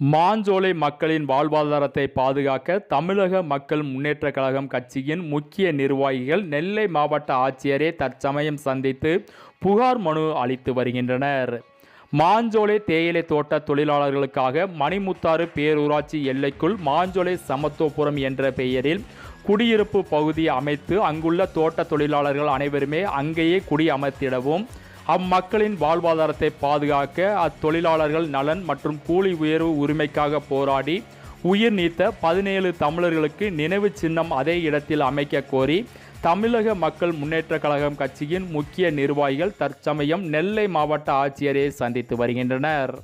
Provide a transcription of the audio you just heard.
மாஞ்சோலை மக்களின் வாழ்வாதாரத்தை பாதுகாக்க தமிழக மக்கள் முன்னேற்ற கழகம் கட்சியின் முக்கிய நிர்வாகிகள் நெல்லை மாவட்ட ஆட்சியரை தற்சமயம் சந்தித்து புகார் மனு அளித்து வருகின்றனர். மாஞ்சோலை தேயிலை தோட்ட தொழிலாளர்களுக்காக மணிமுத்தாறு பேரூராட்சி எல்லைக்குள் மாஞ்சோலை சமத்துவபுரம் என்ற பெயரில் குடியிருப்பு பகுதி அமைத்து அங்குள்ள தோட்ட தொழிலாளர்கள் அனைவருமே அங்கேயே குடியமர்த்திடவும் அம்மக்களின் வாழ்வாதாரத்தை பாதுகாக்க அத்தொழிலாளர்கள் நலன் மற்றும் கூலி உயர்வு உரிமைக்காக போராடி உயிர் நீத்த பதினேழு தமிழர்களுக்கு நினைவு சின்னம் அதே இடத்தில் அமைக்க கோரி தமிழக மக்கள் முன்னேற்றக் கழகம் கட்சியின் முக்கிய நிர்வாகிகள் தற்சமயம் நெல்லை மாவட்ட ஆட்சியரை சந்தித்து வருகின்றனர்.